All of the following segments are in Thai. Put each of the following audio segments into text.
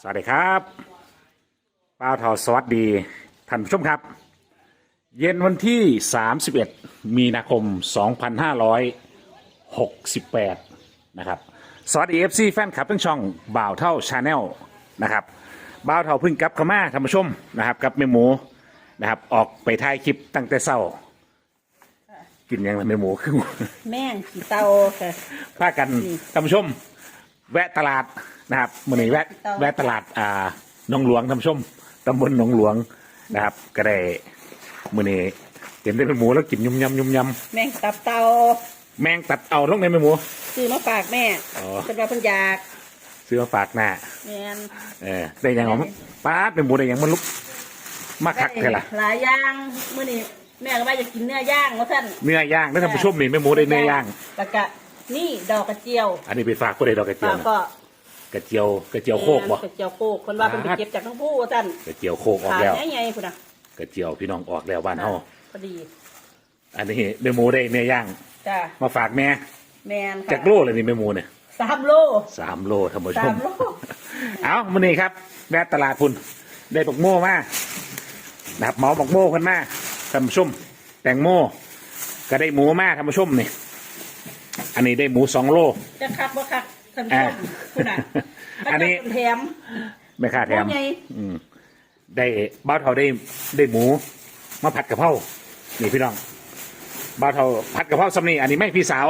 สวัสดีครับป้าทอสวัสดีท่านผู้ชมครับ เย็นวันที่ 31 มีนาคม 2568 นะครับ สวัสดีเอฟซีแฟนคลับทั้งช่องบ่าวเท่าชาแนลนะครับบ่าวเท่าเพึ่งกลับเข้ามาท่านผู้ชมนะครับกับแม่หมูนะครับออกไปถ่ายคลิปตั้งแต่เช้า กินยังไงแม่หมูคือ แม่งขี่เตาค่ะ พากันท่านผู้ชม แวะตลาดนะครับมื่อนี้แวะต่อแวะตลาดอ่าหนองหลวงท่านผู้ชมตำบลหนองหลวงนะครับ ก็ได้มื่อนี้เห็นได้เป็นหมูแล้วกินยุ่มยำยุ่มยแม่งตับเตาำแมงตัดเอาลงในแม่หมู ซื้อมาฝากแม่อ๋อ เป็นว่าเพิ่นอยากซื้อมาฝากหน้าแม่นเออได้ยังเอาป้าดเป็นหมูได้ยังมันลุกมาคักเท่าล่ะหลายอย่างมื้อนี้แม่ก็ว่าจะกินเนื้อย่างว่าซั่นเนื้อย่างนะท่านผู้ชมนี่แม่หมูได้เนื้อย่างแล้วก็ นี่ดอกกระเจียวอันนี้ไปฝากผู้ใดดอกกระเจียวแล้วนะก็กระเจียวกระเจียวโคกบ่แม่นกระเจียวโคกเพิ่นว่าเพิ่นไปเก็บจากทั้งผู้ว่าซั่นกระเจียวโคกออกขายแล้ว ใหญ่ๆพุ่นน่ะกระเจียวพี่น้องออกแล้วบ้านเฮาพอดีอันนี้แม่หมูได้เนื้อย่าง จ้ามาฝากแม่แม่นค่ะจากโลเลยนี่แม่หมูเนี่ยสามโล สามโลท่านผู้ชสามมโล เอามื่อนี้ครับแวะตลาดพุ่นได้บักโม่มานะครับเหมาบักโม่กันมาท่านผู้ชมแตงโมก็ได้หมูมาท่านผู้ชมนี่ อันนี้ได้หมูสองโล จะคักบ่คักท่านผู้อ่าชมพุ่นน่ะอันนี้แล้วก็แถมไม่ค่าแถมว่าไง อืมได้บ้าวเทาได้ได้หมูมาผัดกะเพรานี่พี่น้องบ้าวเทาผัดกะเพราสำนีอันนี้ไม่พี่สาว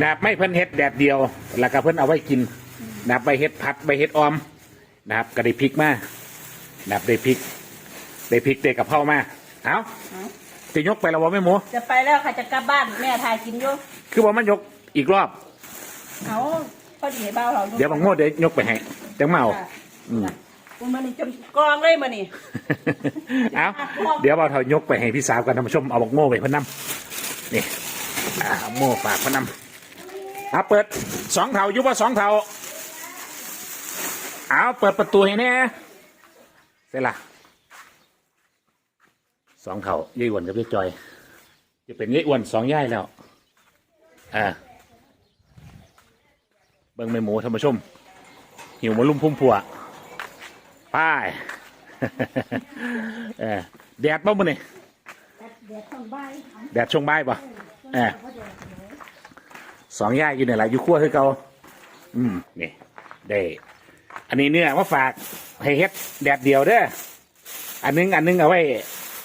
นะครับไม่เพิ่นเฮ็ดแดดเดียว แล้วก็เพิ่นเอาไว้กินนะครับใบเฮ็ดผัดใบเฮ็ดออมนะครับก็ได้พริกมานะครับได้พริกได้พริกได้กะเพรามาเอาเอา จะยกไปแล้วว่าไม่หมู จะไปแล้วค่ะจะกลับบ้านแม่ทายกินอยู่คือว่ามันยกอีกรอบ เอาพอดีให้เบาเราเดี๋ยวบางโม่เดี๋ยวยกไปให้จังเมาค่ะอืม คุณมันนี่จนกองเลยมานี่ เอาเดี๋ยวเอาเถายกไปให้พี่สาวกันท่านผู้ชมเอาบอกโม่ไปเพนนำนี่อ่าเอาโม่ฝากเพนนำเอาเปิดสองเถายุบว่าสองเถาเอาเปิดประตูให้แน่เสร็จละ สองเถายี่อ้วนกับยี่จอย จะเป็นยี่อ้วนสองย่ายแล้ว อ่า เบิ่งไม่หมูท่านผู้ชม หิวมาลุ่มพุ่มพัวไป้ายเออแดดบ่มื้อนี่แดดช่วงบ่ายป่ะเออสองย่ายอยู่ในหลายอยู่ขั้วคือเก่าอืมนี่ได้อันนี้เนื้อมาฝากให้เฮ็ดแดดเดียวเด้ออันนึงอันนึงเอาไว้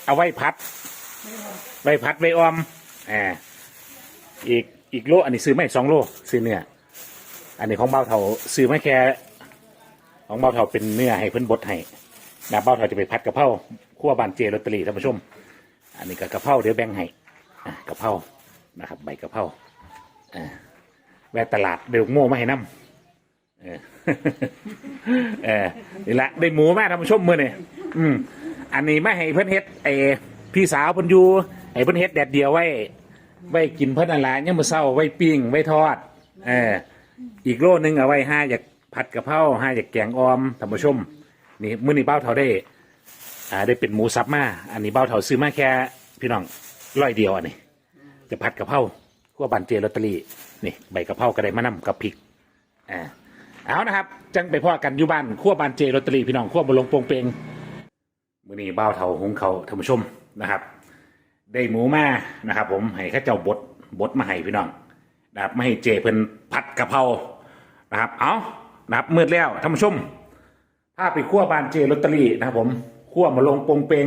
เอาไว้พัด ไว้พัดไว้ออมอ่าอีกอีกโลอันนี้ซื้อไม่สองโลซื้อเนื้ออันนี้ของเบาเถาซื้อไม่แค่ของเบาเถาเป็นเนื้อให้เพิ่นบดให้นะเบาเถาจะไปพัดกะเพราคั่วบานเจลอตเตอรี่ท่านผู้ชม อันนี้ก็กะเพราเดี๋ยวแบ่งให้อะกะเพรานะครับ ใบกะเพราอ่าแวะตลาดเดี๋ยวโง่มาให้น้ำเออเออนี่แหละได้หมูมาท่านผู้ชมมือนี่อืม อันนี้ไม่ให้เพิ่นเฮ็ดไอ้พี่สาวเพิ่นอยู่ให้เพิ่นเฮ็ดแดดเดียวไว้ไว้กินเพิ่นนั่นแหละยังมื้อเช้าไว้ปิ้งไว้ทอดเอออีกโลนึงเอาไว้ห้าอยากผัดกะเพราห้าอยากแกงออมท่านผู้ชม นี่มื้อนี้เบ้าเท่าได้อ่าได้เป็นหมูสับมาอันนี้เบ้าเท่าซื้อมาแค่พี่น้องร้อยเดียวอันนี้ จะผัดกะเพราขั้วบันเจลอตเตอรี่นี่ใบกะเพราก็ได้มานำกับพริกอ่าเอานะครับ จังไปพ่อกันอยู่บ้านขั้วบันเจลอตเตอรี่พี่น้องขั้วบะลงโปงเปง มื้อนี้เบ้าเทาหุงเขาท่านผู้ชมนะครับ ได้หมูมานะครับ ผมให้ข้าเจ้าบดบดมาให้พี่น้องนะครับไม่ให้เจเพิ่นผัดกะเพรานะครับ เอานะครับมืดแล้วท่านผู้ชมถ้าไปคั่วบานเจลอตเตอรี่นะครับ ผมคั่วมาลงโปงเปง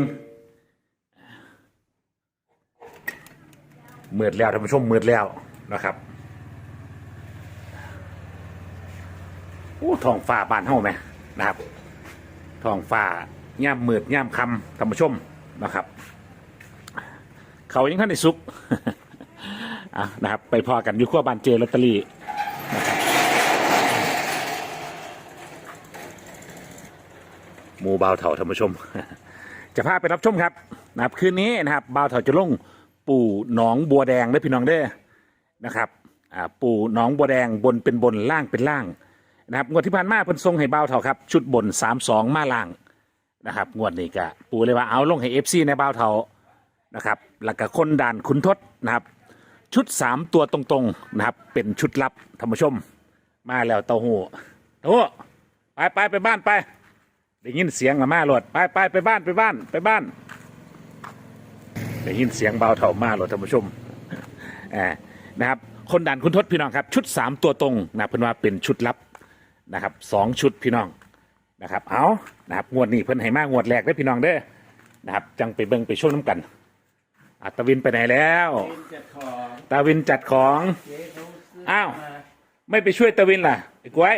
มืดแล้วท่านผู้ชมมืดแล้วนะครับโอ้ทองฟ้าบานเฮาไหมนะครับทองฟ้า ย่ามมืดย่ามคำท่านผู้ชมนะครับ เขายังท่านในซุกอะนะครับ ไปพอกันอยู่ขั้วบานเจลอตเตอรี่หมูเบาวเถาท่านผู้ชม จะพาไปรับชมครับนะครับคืนนี้นะครับบ่าวเถาจะลงปู่หนองบัวแดงได้อพี่น้องเด้อนะครับอ่าปู่หนองบัวแดงบนเป็นบนล่างเป็นล่างนะครับงวดที่ผ่านมาเพิ่นทรงให้บ่าวเถาครับ ชุดบนสามสองมาล่าง นะครับงวดนี้ก็ปูเลยว่าเอาลงให้เอฟซีในบ่าวเถานะครับแล้วก็คนด่านขุนทศนะครับ ชุดสามตัวตรงๆนะครับ เป็นชุดลับท่านผู้ชม มาแล้วเต้าหู้เต้าหู้ไปไปไปบ้านไปได้ยินเสียงละมาโหลดไปไปไปบ้านไปบ้านไปบ้านได้ยินเสียงเบาเถ่ามาโหลดท่านผู้ชมอ่านะครับ คนดันคุณทศพี่น้องครับ ชุดสามตัวตรงนะเพิ่นว่าเป็นชุดลับนะครับสองชุดพี่น้อง นะครับ เอานะครับงวดนี้เพิ่นให้มางวดแรกได้อพี่น้องเด้อนะครับ จังไปเบิ่งไปช่วน้ำกันอัตวินไปไหนแล้วเป็นจัดของตาวินจัดของ เจ๊เขาซื้ออ้าว มาไม่ไปช่วยตาวินล่ะไอ้กล้วย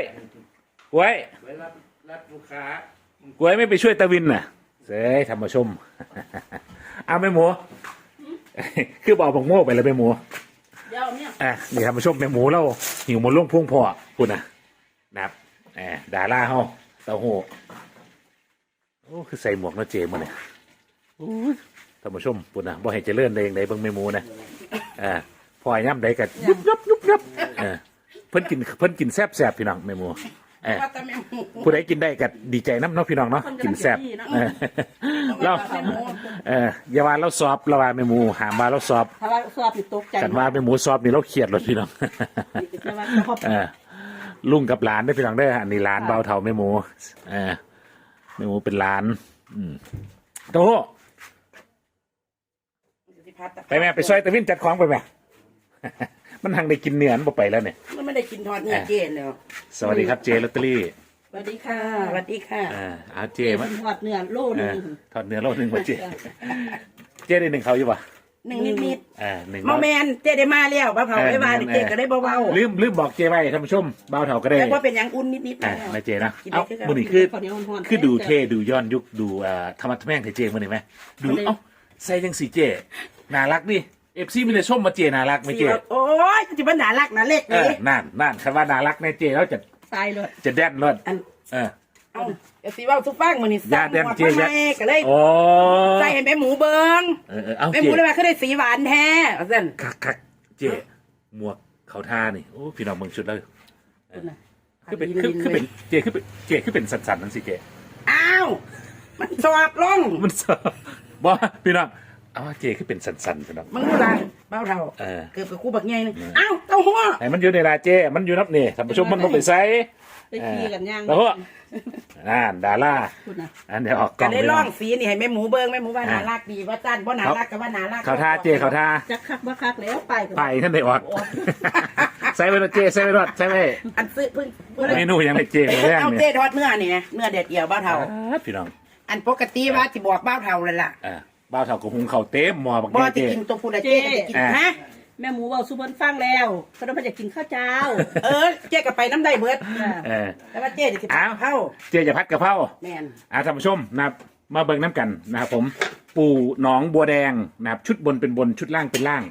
กล้วยไว้รับรับลูกค้ากล้วยไม่ไปช่วยตาวินน่ะเซ้ยธรรมชม เอาแม่หมู คือบอกบอกโม่ไปแล้วแม่หมู เดี๋ยวเนี่ยอะนี่ธรรมชมแม่หมูเราหิวหมันล่วงพุ่งพอคุณนะนะครับแอบดาราเฮาเต้าหู้โอ้คือใส่หมวกเนาะเจมันเนี่ยโอ้ยธรรมชมปุ่นนะบ่ให้เจริญได้ยังไงเบิ่งแม่หมูนะอ่าพอย่ำใดกัยุบยับยุบยับเออเพิ่นกินเพิ่นกินแซ่บแซ่บพี่น้องแม่หมูเออว่าแต่แม่หมูผู้ใดกินได้ก็ดีใจน้ำเนาะพี่น้องเนาะคนกำลังกินแซ่บจะดีเนาะเออเราแม่หมูเอออย่าว่าเราสอบเราว่าแม่หมูหามว่าเราสอบถ้าว่าสอบผิดตกใจกันว่าแม่หมูสอบนี่เราเครียดรถพี่น้อง ลุงกับหลานได้อพี่น้องได้ออันนี้หลานเบาเท่าแม่หมูเออแม่หมูเป็นหลาน อืมโตไปแม่ไปซอยตะวินจัดของไปแม่ มันทางได้กินเนื้อมันบ่ไปแล้วเนี่ย มันไม่ได้กินทอดเนื้อเจนเนาะสวัสดีครับเจลอตเตอรี่สวัสดีค่ะสวัสดีค่ะอ่าเอาเจเจมามันทอดเนื้อโลเอนึองทอดเนื้อโลหนึ่งมาเจ เจได้หนึ่งเขาอยู่ปะ หนึ่งนิดนิดอ่าหนึ่งๆโมแมนเจได้มาแล้วบ้าเผาได้มาเจก็ได้เบาลืมลืมบอกเจไว้ท่านผู้ชมเบาเท่าก็ๆได้ แต่ว่าเป็นอย่างอุ่นนิดนิดๆอ่าแล้วนะเจนะกินได้เอ้าคือกันมือนี่คือข้าวเหนียวห่อนๆคือดูเท่ดูย้อนยุคดูอ่าธรรมะทแม่งเทเจมือนี่ไหมดูเอาเลยเอ้าใส่ยังสีเจน่ารักดิเอฟซีมีแต่ชมมาเจน่ารักไหมเจโอ้ยจะเป็นหนาลักหนาเล็กเอเลอยนั่นนั่นคำว่าน่ารักแน่เจแล้วจะตายเลยจะแดนรถอัน เออ เอาเดี๋ยวสิเว่าทุกฟังมันนี่ยาแดนหมดเจมาอยาให้ก็เลยโอ้ใส่ให้แม่หมูเบิงเออเออเอาแม่เจหมูเลยว่าเขาได้สีหวานแท้เอาสั่นคักคักเจหมวกเขาท่านี่โอ้พี่น้องเมืองชุดแล้วคือเป็นคือคือเป็นเจคือเป็นเจคือเป็นสันๆนั่นสิเจอ้าว มันสอบลงมันสบ่พี่น้อง เอาว่าเจคือเป็นสันๆพี่น้องมึงดูไรเบ้าเท่าเออ เกือบกับคู่บักใหญ่นึงอ้าวเต้าหัวไหนมันอยู่ในลาเจ มันอยู่นับนี่ท่านผู้ชมมันต้องไปใส่ไปขี่กันย่างแล้วก็อ่านดาราคุณนะอันเดี๋ยวออกกล้ก็องได้ไปล่น้อองงสีนี่ให้แม่หมูเบิงแม่หมูว่าน่ารักดีว่าจ้านว่าน่ารักกับว่าน่ารักเขาท่าเจเขาท่าจักคักบ่คักแล้วไปกันไปท่านได้ออกใส่ไปรถเจใส่ไปรถใส่ไปอันซื้อเพิ่งเพิ่งเมนูยังไม่เจมาแรงเอาเจเนี่ยทอดเนื้อนี่นะเนื้อเด็ดเดี่ยวบ้าวเทาอ่า พี่น้อง อันปกติว่าสิบอกบ้าวเทาเลยล่ะ อ่า บ้าวเท่ากับหุงเขาวเต็มหม้อบักบ่แม่จะเจกินตัวผู้ใดเจจะกินฮะแม่หมูเบาสุพรรณฟังแล้วก็ต้องมาจะกินข้าวเจ้าเออเจก็ไปน้ำได้เบิดเออ แต่ว่าเจจะกินอ้าวเท่าเจจะพัดกะเพราแม่นอ่าท่านผู้ชมนะครับมาเบิ่งน้ำกันนะครับผมปูหนองบัวแดงนะครับชุดบนเป็นบนชุดล่างเป็นล่าง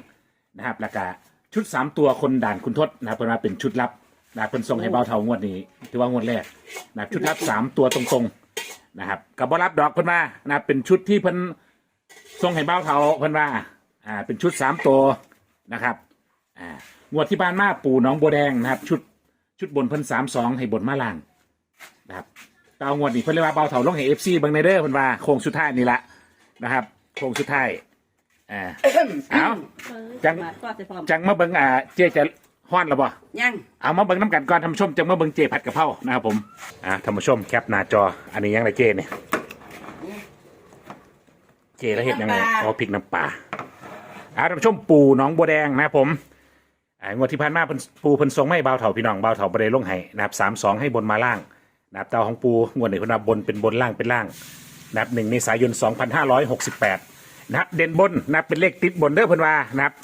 นะครับแล้วก็ชุดสามตัวคนด่านคุณทศนะครับเพิ่นมาเป็นชุดลับนะครับเพิ่นส่งให้เบาเทางวดนี้ถือว่างวดแรกนะครับชุดลับสามตัวตรงๆ นะครับกับบรับดอกเพิ่นมานะครับเป็นชุดที่เพิ่น ส่งให้เบาเทาเพิ่นว่าอ่า เป็นชุดสามตัวนะครับ อ่างวดที่บ้านมาปูหนองบัวแดงนะครับ ชุดชุดบนเพิ่นสามสองให้บนมาล่างนะครับแต่เอางวดนี้เพิ่นเรียกว่าเบาเถาลงให้เอฟซีบางในเด้อเพิ่นว่าโค้งสุดท้ายนี่ละนะครับโค้งสุดท้ายอ่าเอาจังมาก็จะพร้อมจังมาเบิ่งอ่าเจจะฮ้อนแล้วบ่ยังเอามาเบิ่งน้ำกันก่อนท่านผู้ชมจังมาเบิ่งเจผัดกะเพรานะครับผมอ่าท่านผู้ชมแคปหน้าจออันนี้ยังไรเจเนี่ย เจแล้วเห็ดยังไงเอาพริกน้ำปลาอ่าท่านผู้ชมปูหน้องบัวแดงนะครับผมอ่างวดที่ผ่านมาเพิ่นปูเพิ่นทรงไม่เบาเถาพี่น้องเบาเถาบ่ได้ลงให้นะครับสามสองให้บนมาล่างนะครับเตาของปูงวดนี้คุณนับบนเป็นบนล่างเป็นล่างนะครับหนึ่งเมษายน2568นะครับเด่นบนนะครับเป็นเลขติดบนเด้อเพิ่นว่านะครับ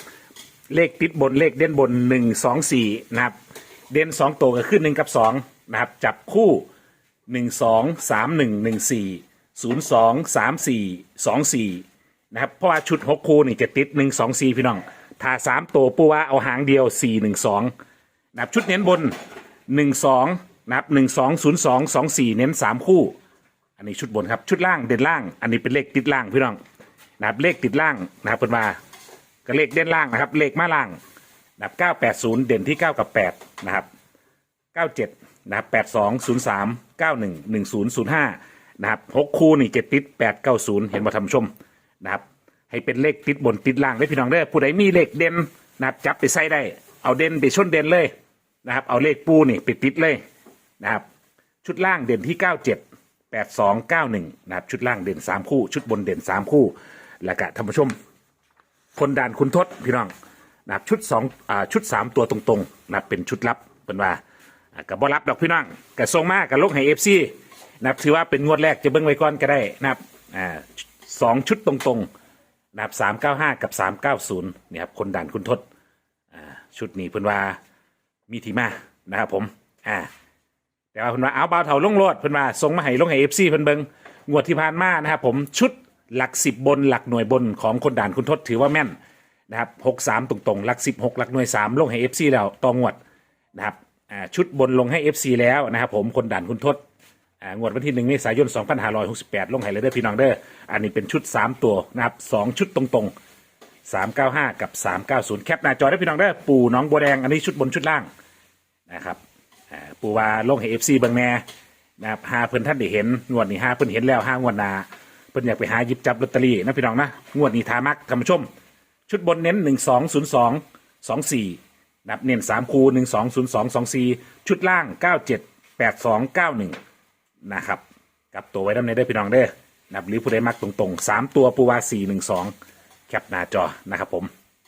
เลขติดบนเลขเด่นบน1 2 4นะครับเด่น2ตัวก็ขึ้น1กับ2นะครับจับคู่1 2 3 1 1 4 0 2 3 4 2 4นะครับ เพราะว่าชุด6คู่นี่จะติด1 2 4พี่น้อง ถ้า3ตัวปูว่าเอาหางเดียว4 1 2นะครับชุดเน้นบนหนึ่งสองนะครับหนึ่งสองศูนย์สองสองสี่เน้นสามคู่ อันนี้ชุดบนครับ ชุดล่างเด่นล่าง อันนี้เป็นเลขติดล่างพี่น้องนะครับเลขติดล่างนะครับเป็นมาก็เลขเด่นล่างนะครับ เลขมาล่างนะครับเก้าแปดศูนย์เด่นที่เก้ากับแปดนะครับเก้าเจ็ดนะครับแปดสองศู นะครับหกคู่นี่เจ็ดติดแปดเก้าศูนย์เห็นมาทำชมนะครับ ให้เป็นเลขติดบนติดล่างได้พี่น้องเด้อผู้ใดมีเลขเด่นนะครับจับไปใส่ได้ เอาเด่นไปชนเด่นเลยนะครับ เอาเลขปูนี่ไปติดเลยนะครับ ชุดล่างเด่นที่เก้าเจ็ดแปดสองเก้าหนึ่งนะครับชุดล่างเด่นสามคู่ ชุดบนเด่นสามคู่ แล้วก็ท่านผู้ชมคนด่านคุณทศพี่น้องนะครับชุดสองอ่าชุดสามตัวตรงๆนะครับเป็นชุดลับเป็นว่าอ่ากับบ่รับดอกพี่น้องกับทรงมากกับลกให้เอฟซี นะครับถือว่าเป็นงวดแรกจะเบิ้งไว้ก่อนก็ได้นะครับอ่าสองชุดตรงๆนะครับสามเก้าห้ากับสามเก้าศูนย์นี่ครับคนด่านคุณทศอ่าชุดนี้เพิ่นว่ามีที่มานะครับผมอ่าแต่ว่าเพิ่นว่าเอาเบาเถาลงโลดเพิ่นว่าส่งมาให้ลงให้เอฟซีเพิ่นเบิ้งงวดที่ผ่านมานะครับผมชุดหลักสิบบนหลักหน่วยบนของคนด่านคุณทศถือว่าแม่นนะครับหกสามตรงๆหลักสิบหกหลักหน่วยสามลงให้เอฟซีแล้วต่องวดนะครับอ่าชุดบนลงให้เอฟซีแล้วนะครับผมคนด่านคุณทศ งวดวันที่หนึ่งเมษายน2568 ลงไห้เลยเด้อพี่น้องเด้ออันนี้เป็นชุด 3 ตัวนะครับ2ชุดตรงๆ395 กับ 390 แคปหน้าจอได้พี่น้องเด้อปู่น้องบัวแดง อันนี้ชุดบนชุดล่างนะครับปู่ว่าลงให้เอฟซีบางแน่นะครับหาเพื่อนท่านได้เห็นงวดนี้หาเพื่อนเห็นแล้วห้างวดหนาเพื่อนอยากไปหาหยิบจับลอตเตอรี่นะพี่น้องนะงวดนี้ทามักคำชม ชุดบนเน้น 1 2 0 2 2 4นับเน้น3คูณ1 2 0 2 2 4 ชุดล่าง 97 82 91 นึ่งนะครับกลับตัวไว้ด้านในเด้อพี่น้องเด้อนับหรือผู้ใดมักตรงๆสามตัวปูว่าสี่หนึ่งสองแคปหน้าจอนะครับผม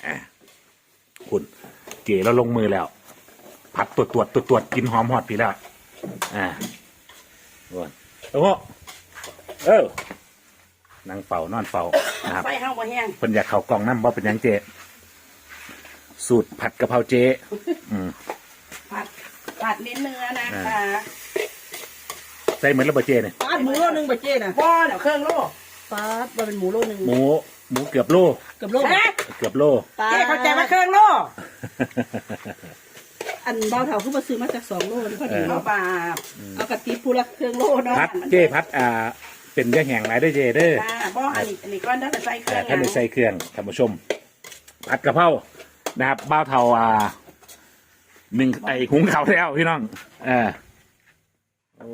อ่าคุณเก๋แล้วลงมือแล้ว ผัดตรวจตรวจตรวจตรวจกินหอมหอดปีแล้วอ่าโอ้โอ้โหเออนั่งเฝ้านอนเฝ้านะครับไฟเฮาบ่แห้งเพิ่นอยากเข้ากล่องน้ำบ่เป็นหยังเจสูตรผัดกะเพราเจผัดผัดเน้นเนื้อนะอ่าคะ ใส่เหมือนระเบิดเจเนี่ยปาดหมูโลนึงบ่เจ๊น่ะบ่เดี๋ยวเครื่องโลปาดว่าเป็นหมูโลนึงหมูหมูเกือบโลเกับโลฮะเกือบโลปาดเจ๊เข้าใจว่าเครื่องโลอันเบาเถาขึ้นมาซื้อมาจากสองโลนี่พอดีเอาเนาะบาปเอากระติบผู้ละเครื่องโลเนาะพัดเจพัดอ่าเป็นยาแห้งหลายเด้วยเจเด้อจ้าบ่อันนี้อันนี้ก้อนเด้อใส่เครื่แต่องท่านได้ใส่เครื่องท่านผู้ชม ผัดกะเพรานะครับบ้าวเทาอ่าหนึ่งไอหุงเขาวแล้วพี่น้องเออโอ้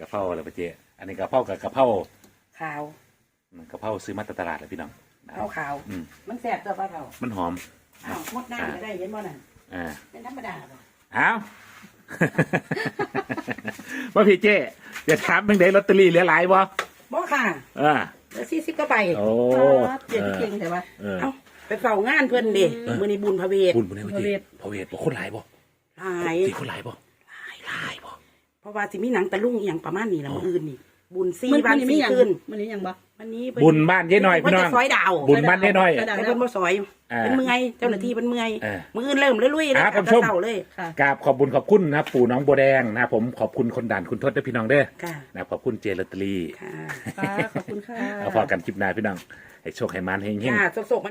กะเพราอะไรปะเจอันนี้กะเพรากับกะเพราขาวอืมกะเพราซื้อมาจากตลาดเลยพี่น้องนะคขารัวบ ขาวอืม มันแซ่บตัวปลาเฒ่ามันหอม อ้าวหมดน้ำก็ได้เห็นบ่นั่นอ่า เป็นธรรมดาบ่อ้าว ว่าพี่เจจะถามเพิ่งได้ลอตเตอรี่เหลือหลายบ่บ่ค่ะอ่าเหลือ40กว่าใบโอ้ปาดเจ๊ก็เก่งแต่ว่าเออ เอ้าไปเฝ้างานเพิ่นเด้มื้อนี้บุญพระเวท บุญบุญให้พี่เจพระเวทบ่คนหลายบ่หลายตีคนหลายบ่หลายหลายบ่ เพราะว่าสิมีหนังตะลุงอหย่างประมาณนี้ละมื้ออื่นนี่ บุญซีมันบ้านนี้ซีมีหยังคืนมันนี้หยังบ่ วันนี้บุญบ้านยายน้อยพี่น้อง เพิ่จะซอยดาวบุญบ้านยายน้อยกระดาษแต่เพิ่นบ่ซอยอ่าเป็นเมื่อยเจ้าหน้าที่เป็นเมื่อยอ่ามื้ออื่นเริ่มลุยๆเลยอ่าค่ะท่านผู้ชมเต่าเลยค่ะ กราบขอบบุญขอบคุณนะครับปู่น้องบัวแดงนะครับผมขอบคุณคนด่านคุณทศด้วยพี่น้องเด้อค่ะนะครับขอบคุณเจลอตเตอรี่ค่ะ ค่ะ ขอบคุณค่ะ เอาพอกันคลิปหน้าพี่น้องให้โชคให้มันเฮงๆ ค่ะสกๆ